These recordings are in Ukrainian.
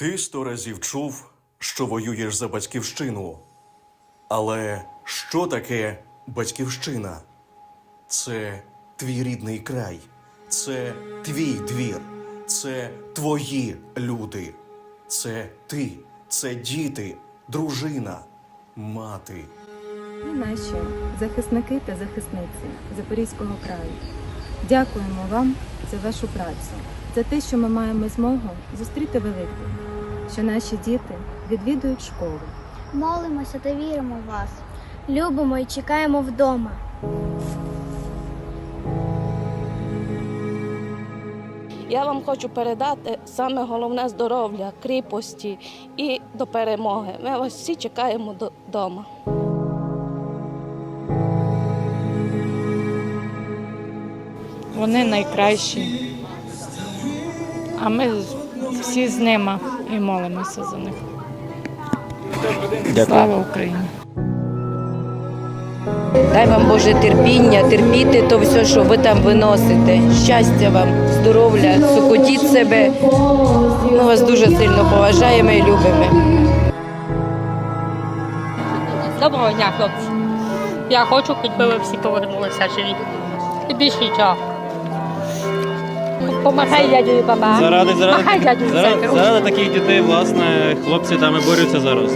Ти сто разів чув, що воюєш за батьківщину. Але що таке батьківщина? Це твій рідний край, це твій двір, це твої люди, це ти, це діти, дружина, мати. Ми наші захисники та захисниці Запорізького краю. Дякуємо вам за вашу працю, за те, що ми маємо змогу зустріти Великдень, що наші діти відвідують школу. Молимося та віримо в вас. Любимо і чекаємо вдома. Я вам хочу передати саме головне здоров'я, кріпості і до перемоги. Ми вас всі чекаємо додому. Вони найкращі. А ми всі з ними і молимося за них. Слава Україні! Дай вам Боже терпіння, терпіти то все, що ви там виносите. Щастя вам, здоров'я, сукотіть себе. Ми вас дуже сильно поважаємо і любимо. Доброго дня, хлопці. Я хочу, щоб ви всі повернулися живі. І більше нічого. Помагай дядю і баба. Заради, заради, Махай дядю заради, заради таких дітей, власне, хлопці там і борються зараз.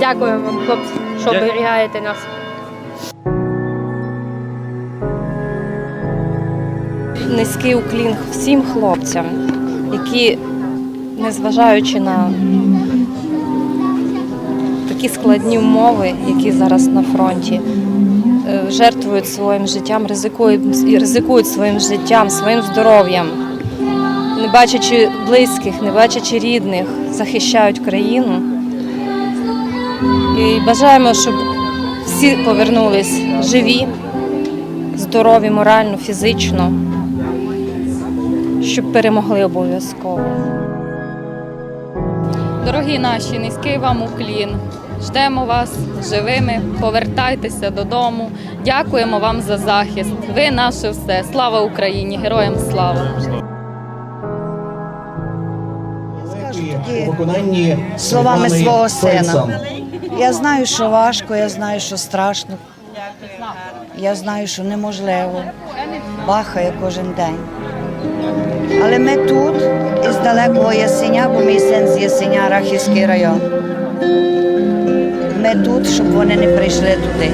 Дякую вам, хлопці, що Дя- оберігаєте нас. Низький уклін всім хлопцям, які, незважаючи на такі складні умови, які зараз на фронті, жертвують своїм життям, ризикують, ризикують своїм життям, своїм здоров'ям, не бачачи близьких, не бачачи рідних, захищають країну. І бажаємо, щоб всі повернулись живі, здорові, морально, фізично, щоб перемогли обов'язково. Дорогі наші, низький вам уклін. Ждемо вас живими. Повертайтеся додому. Дякуємо вам за захист. Ви наше все. Слава Україні! Героям слава! виконанні словами свого сина. Я знаю, що важко, я знаю, що страшно. Я знаю, що неможливо. Бахає кожен день. Але ми тут, із далекого Ясеня, бо мій син з Ясеня, Рахівський район. Тут, щоб вони не прийшли туди.